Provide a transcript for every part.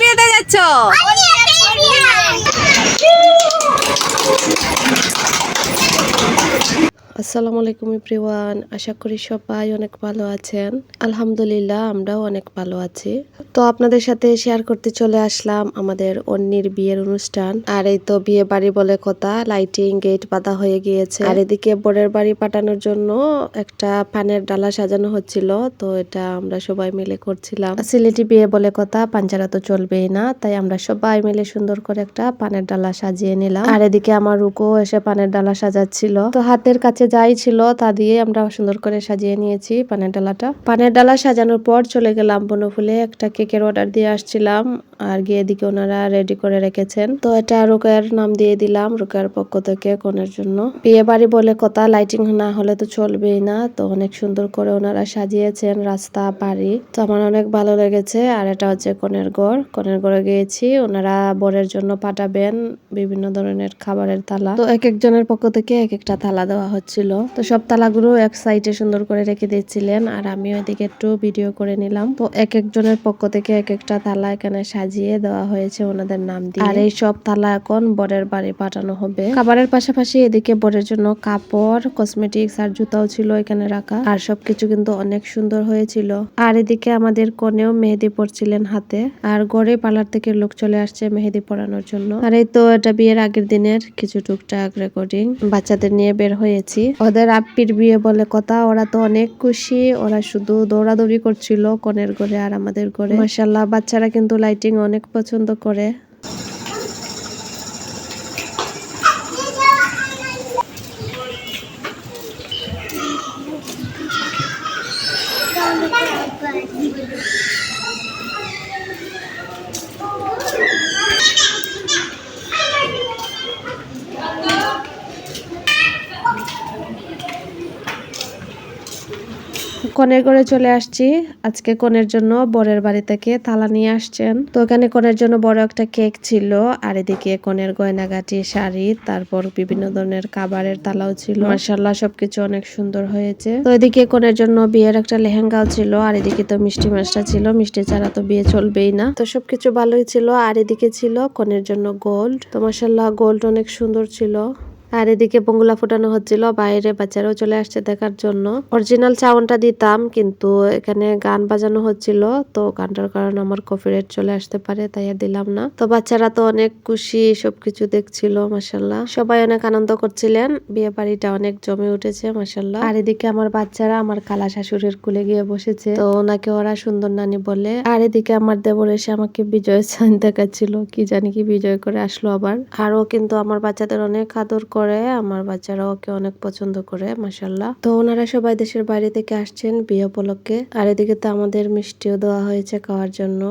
বিয়েতে যাচ্ছ? আসসালামু আলাইকুম এভরিওয়ান, আশা করি সবাই অনেক ভালো আছেন। আলহামদুলিল্লাহ, আমরাও অনেক ভালো আছি। তো আপনাদের সাথে শেয়ার করতে চলে আসলাম আমাদের অন্যের বিয়ের অনুষ্ঠান। আর এই তো বিয়ে বাড়ি বলে কথা লাইটিং গেট বাঁধা হয়ে গিয়েছে। আর এদিকে বরের বাড়ি পাঠানোর জন্য একটা পানের ডালা সাজানো হচ্ছিল, তো এটা আমরা সবাই মিলে করছিলাম। সিলেটি বিয়ে বলে কথা, পাঞ্জারা তো চলবেই না, তাই আমরা সবাই মিলে সুন্দর করে একটা পানের ডালা সাজিয়ে নিলাম। আর এদিকে আমার রুকো এসে পানের ডালা সাজাচ্ছিল। তো হাতের কাছে যাই ছিল, তা দিয়ে আমরা সুন্দর করে সাজিয়ে নিয়েছি পানের ডালাটা। পানের ডালা সাজানোর পর চলে গেলাম বনফুলে, একটা কেকের অর্ডার দিয়ে আসছিলাম। আর গিয়ে এদিকে ওনারা রেডি করে রেখেছেন। তো এটা রুকের নাম দিয়ে দিলাম রুকের পক্ষ থেকে কোনের জন্য। বিয়ে বাড়ি বলে কথা লাইটিং না হলে তো চলবেই না। তো অনেক সুন্দর করে ওনারা সাজিয়েছেন রাস্তা, বাড়ি। তো আমার অনেক ভালো লেগেছে, আর এটা হচ্ছে কনের ঘর। কনের ঘরে গিয়েছি, ওনারা বরের জন্য পাঠাবেন বিভিন্ন ধরনের খাবারের থালা। তো এক একজনের পক্ষ থেকে এক একটা থালা দেওয়া হচ্ছিল। তো সব থালাগুলো এক সাইডে সুন্দর করে রেখে দিয়েছিলেন, আর আমি ওইদিকে একটু ভিডিও করে নিলাম। তো এক একজনের পক্ষ থেকে এক একটা থালা এখানে সাজিয়ে দেওয়া হয়েছে ওনাদের নাম দিয়ে। আর এই সব থালা এখন বরের বাড়ি পাঠানো হবে। খাবারের পাশাপাশি এদিকে বরের জন্য কাপড় কসমেটিক্স আর জুতাও ছিল এখানে রাখা। আর সবকিছু কিন্তু অনেক সুন্দর হয়েছিল। আর এদিকে আমাদের কনেও মেহেদি পরছিলেন হাতে। আর গড়ে পার্লার থেকে লোক চলে আসছে মেহেদি পরানোর জন্য। আর এই তো এটা বিয়ের আগের দিনের কিছু টুকটাক রেকর্ডিং বাচ্চাদের নিয়ে বের হয়েছি। ওদের আপ্পির বিয়ে বলে কথা। ওরা তো অনেক খুশি। ওরা শুধু দৌড়াদৌড়ি করছিল কনের ঘরে আর আমাদের ঘরে। মাসাল্লাহ বাচ্চারা কিন্তু লাইটিং অনেক পছন্দ করে। কনের ঘরে চলে আসছি। আজকে কনের জন্য বরের বাড়ি থেকে থালা নিয়ে আসছেন। তো এখানে কনের জন্য বড় একটা কেক ছিল, আর এদিকে কনের গয়নাগাটি, শাড়ি, তারপর বিভিন্ন ধরনের খাবারের তালাও ছিল। মার্শাল্লাহ সবকিছু অনেক সুন্দর হয়েছে। তো এদিকে কনের জন্য বিয়ের একটা লেহেঙ্গাও ছিল, আর এদিকে তো মিষ্টি মাছটা ছিল। মিষ্টি ছাড়া তো বিয়ে চলবেই না। তো সবকিছু ভালোই ছিল, আর এদিকে ছিল কনের জন্য গোল্ড। তো মার্শাল্লাহ গোল্ড অনেক সুন্দর ছিল। আর এদিকে বঙ্গুলা ফুটানো হচ্ছিল, বাইরে বাচ্চারাও চলে আসছে দেখার জন্য। অরিজিনাল চাউনটা দিতাম, কিন্তু এখানে গান বাজানো হচ্ছিল, তো গানটার কারণে আমার কপিরাইট চলে আসতে পারে, তাই দিলাম না। তো বাচ্চারা তো অনেক খুশি, সবকিছু দেখছিল মাসাল্লাহ সবাই অনেক আনন্দ করছিলেন, বিয়ে বাড়িটা অনেক জমে উঠেছে মাসাল্লাহ আর এদিকে আমার বাচ্চারা আমার কালা শাশুড়ির কুলে গিয়ে বসেছে, তো ওনাকে ওরা সুন্দর নানি বলে। আর এদিকে আমার দেবর এসে আমাকে বিজয় সাইন দেখাচ্ছিল, কি জানি কি বিজয় করে আসলো আবার। আর ও কিন্তু আমার বাচ্চাদের অনেক আদর করে, আমার বাচ্চারা ওকে অনেক পছন্দ করে মাসাল্লাহ তো ওনারা সবাই দেশের বাইরে থেকে আসছেন বিয়ে উপলক্ষে। আর এদিকে তো আমাদের মিষ্টিও দেওয়া হয়েছে খাওয়ার জন্য।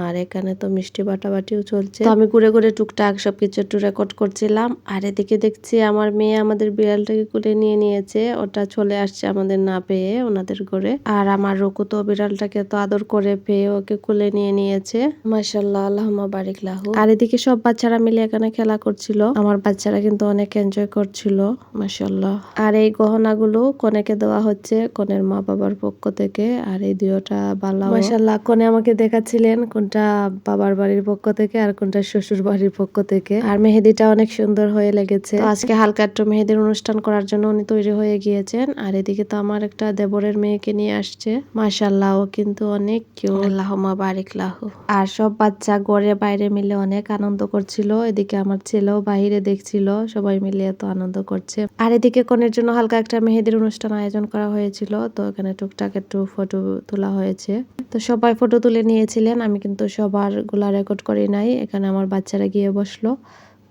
আর এখানে তো মিষ্টি বাটাবাটিও চলছে। তো আমি ঘুরে ঘুরে টুকটাক সবকিছু একটু রেকর্ড করছিলাম। আর এদিকে দেখছি আমার মেয়ে আমাদের বিড়ালটাকে কুলে নিয়ে নিয়েছে। ওটা চলে আসছে আমাদের না পেয়ে ওনাদের ঘরে। আর আমার রকু তো বিড়ালটাকে তো আদর করে পেয়ে ওকে কুলে নিয়ে নিয়েছে। মাসাল্লাহ আল্লাহমা বারিক লাহু। আর এদিকে সব বাচ্চারা মিলে এখানে খেলা করছিল। আমার বাচ্চারা কিন্তু অনেক এনজয় করছিল মাসাল্লাহ আর এই গহনাগুলো কনেকে দেওয়া হচ্ছে কনের মা বাবার পক্ষ থেকে। আর এই দুইটা বালা মাসাল্লাহ কনে আমাকে দেখাচ্ছিলেন কোনটা বাবার বাড়ির পক্ষ থেকে আর কোনটা শ্বশুর বাড়ির পক্ষ থেকে। আর মেহেদিটা অনেক সুন্দর হয়ে লেগেছে। আজকে হালকা একটু মেহেদির অনুষ্ঠান করার জন্য উনি তৈরি হয়ে গিয়েছেন। আর এদিকে তো আমার একটা দেবরের মেয়েকে নিয়ে আসছে। মাসাল্লাহ কিন্তু অনেক কিউ আল্লাহমা বারিক লাহু। আর সব বাচ্চা গড়ে বাইরে মিলে অনেক আনন্দ করছিল। এদিকে আমার ছেলেও বাইরে দেখছিল সবাই মিলে এত আনন্দ করছে। আর এদিকে কনের জন্য হালকা একটা মেহেদির অনুষ্ঠান আয়োজন করা হয়েছিল। তো এখানে টুকটাক একটু ফটো তোলা হয়েছে। তো সবাই ফটো তুলে নিয়েছিলেন। আমি কিন্তু সবারগুলা রেকর্ড করি নাই। এখানে আমার বাচ্চারা গিয়ে বসল।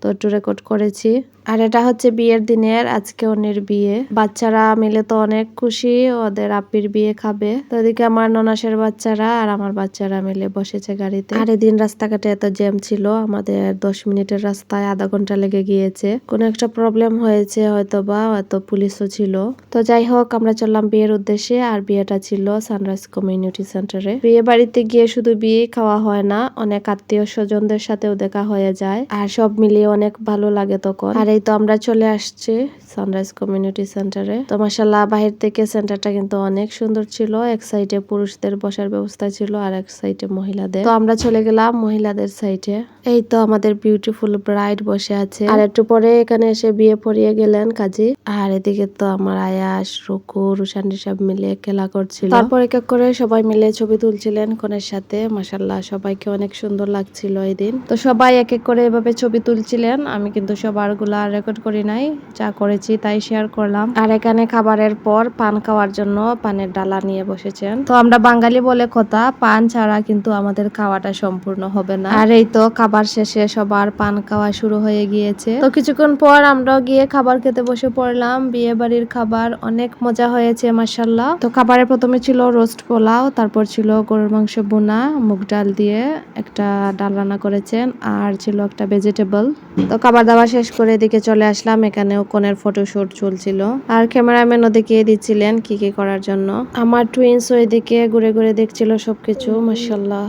তো একটু রেকর্ড করেছি। আর এটা হচ্ছে বিয়ের দিনের, আজকে অন্যের বিয়ে। বাচ্চারা মিলে তো অনেক খুশি, ওদের আপির বিয়ে খাবে। তো এদিকে আমার ননাসের বাচ্চারা আর আমার বাচ্চারা মিলে বসেছে গাড়িতে। আর এদিন রাস্তাঘাটে এত জ্যাম ছিল, আমাদের দশ মিনিটের রাস্তায় আধা ঘণ্টা লেগে গিয়েছে। কোনো একটা প্রবলেম হয়েছে হয়তো বা হয়তো পুলিশও ছিল। তো যাই হোক, আমরা চললাম বিয়ের উদ্দেশ্যে। আর বিয়েটা ছিল সানরাইজ কমিউনিটি সেন্টারে বিয়ে বাড়িতে গিয়ে শুধু বিয়ে খাওয়া হয় না, অনেক আত্মীয় স্বজনদের সাথেও দেখা হয়ে যায়। আর সব মিলিয়ে অনেক ভালো লাগে তখন। আর এই তো আমরা চলে আসছি সানরাইজ কমিউনিটি সেন্টারে তো মাসাল্লাহ বাহির থেকে সেন্টারটা কিন্তু অনেক সুন্দর ছিল। এক সাইডে পুরুষদের বসার ব্যবস্থা ছিল আর এক সাইডে মহিলাদের। তো আমরা চলে গেলাম মহিলাদের সাইডে এই তো আমাদের বিউটিফুল ব্রাইড বসে আছে। আর একটু পরে এখানে এসে বিয়ে পড়িয়ে গেলেন কাজী। আর এদিকে তো আমার আয়াস রুকু, রুশানি সব মিলে খেলা করছিল। তারপর এক এক করে সবাই মিলে ছবি তুলছিলেন কনের সাথে। মাসাল্লাহ সবাইকে অনেক সুন্দর লাগছিল এই দিন। তো সবাই এক এক করে এভাবে ছবি তুলছিলেন। আমি কিন্তু সবারগুলা রেকর্ড করি নাই। যা করেছি তাই শেয়ার করলাম। আর এখানে খাবারের পর পান খাওয়ার জন্য পানের ডালা নিয়ে বসেছেন। তো আমরা বাঙালি বলে কথা, পান ছাড়া কিন্তু আমাদের খাওয়াটা সম্পূর্ণ হবে না। আর এই তো খাবার শেষে সবার পান খাওয়া শুরু হয়ে গিয়েছে। তো কিছুক্ষণ পর আমরাও গিয়ে খাবার খেতে বসে পড়লাম। বিয়ে বাড়ির খাবার অনেক মজা হয়েছে মাসাল্লাহ তো খাবারে প্রথমে ছিল রোস্ট পোলাও, তারপর ছিল গরুর মাংস বোনা মুগ ডাল দিয়ে একটা ডাল রান্না করেছেন, আর ছিল একটা ভেজিটেবল তো খাবার দাবার শেষ করে এদিকে চলে আসলাম, এখানেও কনের ফটোশুট চলছিল। আর ক্যামেরাম্যান ওদিকে দিচ্ছিলেন কি কি করার জন্য। আমার টুইন্স ওইদিকে ঘুরে ঘুরে দেখছিল সবকিছু মাসাল্লাহ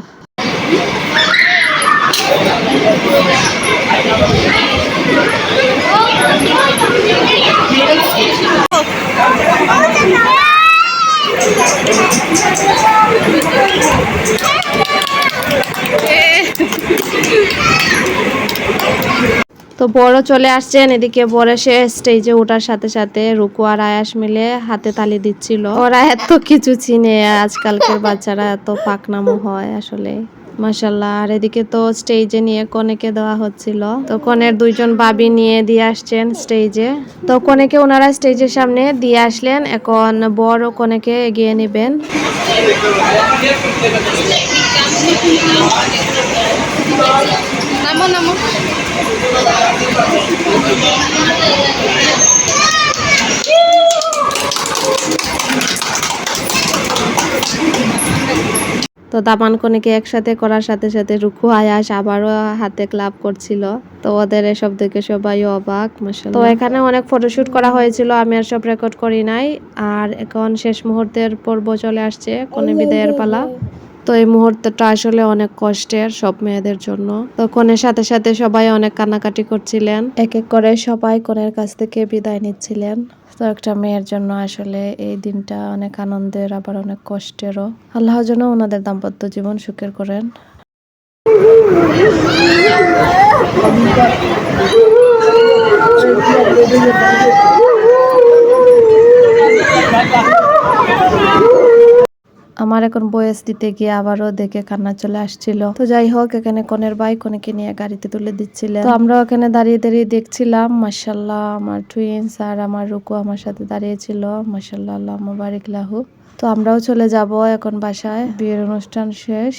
তো বড় চলে আসছেন, এদিকে বড় সে স্টেজে ওঠার সাথে সাথে রুকু আর আয়াস মিলে হাতে তালি দিচ্ছিল। ওরা এত কিছু চিনে আজকালকার বাচ্চারা, এত পাকনামো হয় আসলে। মাসাল্লাহ আর এদিকে তো স্টেজে নিয়ে কনেকে দেওয়া হচ্ছিল। তো কনের দুইজন বাবি নিয়ে দিয়ে আসছেন স্টেজে তো কনেকে ওনারা স্টেজের সামনে দিয়ে আসলেন। এখন বড় কনেকে এগিয়ে নেবেন। নামো নামো। তো দামান কনেকে একসাথে করার সাথে সাথে রুখু আয়াস আবারও হাতে ক্লাব করছিল। তো ওদের এসব দেখে সবাই অবাক তো এখানে অনেক ফটোশুট করা হয়েছিল আমি আর সব রেকর্ড করি নাই। আর এখন শেষ মুহূর্তের পর্ব চলে আসছে কনে বিদায়ের পালা। তো এই মুহূর্তটা আসলে অনেক কষ্টের সব মেয়েদের জন্য। তো কনের সাথে সাথে সবাই অনেক কান্নাকাটি করছিলেন। এক এক করে সবাই কনের কাছ থেকে বিদায় নিচ্ছিলেন। তো একটা মেয়ের জন্য আসলে এই দিনটা অনেক আনন্দের আবার অনেক কষ্টেরও। আল্লাহ যেন ওনাদের দাম্পত্য জীবন সুখের করেন। আমার এখন বয়স দিতে গিয়ে আবারও দেখে কান্না চলে আসছিল। তো যাই হোক, এখানে কনের ভাই কনেকে নিয়ে গাড়িতে তুলে দিচ্ছিলেন। তো আমরা এখানে দাঁড়িয়ে দাঁড়িয়ে দেখছিলাম মাসাল্লাহ আমার টুইন্স আর আমার রুকু আমার সাথে দাঁড়িয়েছিল। মাসাল্লাহ আল্লাহ মুবারিক লাহু। তো আমরাও চলে যাব এখন বাসায়, বিয়ের অনুষ্ঠান শেষ।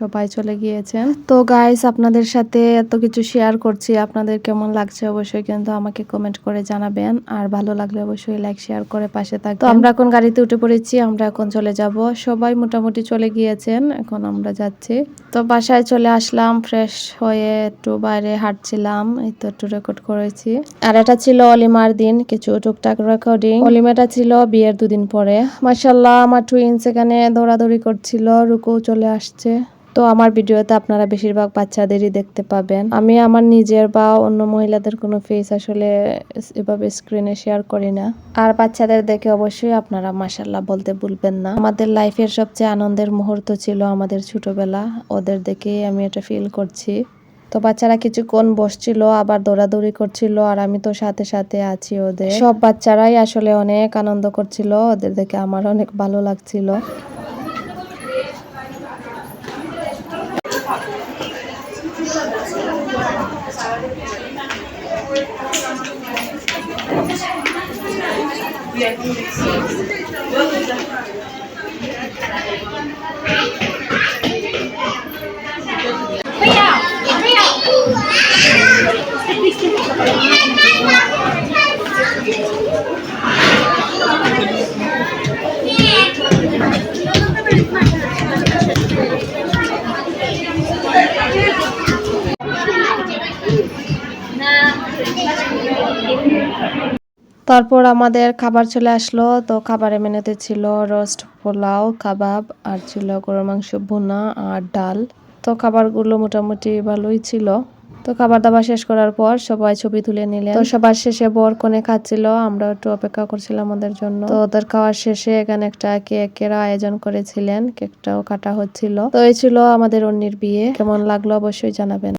সবাই চলে গিয়েছেন। তো গাইস আপনাদের সাথে এত কিছু শেয়ার করছি। আপনাদের কেমন লাগছে অবশ্যই কিন্তু আমাকে কমেন্ট করে জানাবেন। আর ভালো লাগলে অবশ্যই লাইক শেয়ার করে পাশে থাকবেন। তো আমরা এখন গাড়িতে উঠে পড়েছি, আমরা এখন চলে যাব। সবাই মোটামুটি চলে গিয়েছেন, এখন আমরা যাচ্ছি। তো বাসায় চলে আসলাম ফ্রেশ হয়ে একটু বাইরে হাঁটছিলাম, এই তো একটু রেকর্ড করেছি। আর এটা ছিল অলিমার দিন, কিছু টুকটাক রেকর্ডিং অলিমাটা ছিল বিয়ের দুদিন পরে। মাসাল্লাহ আমার টুইন্স এখানে দৌড়াদৌড়ি করছিল, রুকু চলে আসছে। তো আমার ভিডিওতে আপনারা বেশিরভাগ বাচ্চাদেরই দেখতে পাবেন। আমি আমার নিজের বা অন্য মহিলাদের কোনো ফেস আসলে এভাবে স্ক্রিনে শেয়ার করি না। আর বাচ্চাদের দেখে অবশ্যই আপনারা মাসাল্লাহ বলতে ভুলবেন না। আমাদের লাইফের সবচেয়ে আনন্দের মুহূর্ত ছিল আমাদের ছোটবেলা। ওদের দেখেই আমি এটা ফিল করছি। তো বাচ্চারা কিছুক্ষণ বসছিল, আবার দৌড়াদৌড়ি করছিল, আর আমি তো সাথে সাথে আছি ওদের। সব বাচ্চারাই আসলে অনেক আনন্দ করছিল, ওদের দেখে আমার অনেক ভালো লাগছিল। E aí, তারপর আমাদের খাবার চলে আসলো। তো খাবারের মেনুতে ছিল রোস্ট, পোলাও, কাবাব, আর ছিল গরুর মাংস, ভুনা আর ডাল। তো খাবারগুলো মোটামুটি ভালোই ছিল। তো খাবার দাবার শেষ করার পর সবাই ছবি তুলে নিলেন। তো সবার শেষে বর কোণে খাচ্ছিল আমরা একটু অপেক্ষা করছিলাম ওদের জন্য। তো ওদের খাওয়ার শেষে এখানে একটা কেকের আয়োজন করেছিলেন। কেকটাও কাটা হচ্ছিল। তো এই ছিল আমাদের অন্যের বিয়ে। কেমন লাগল অবশ্যই জানাবেন।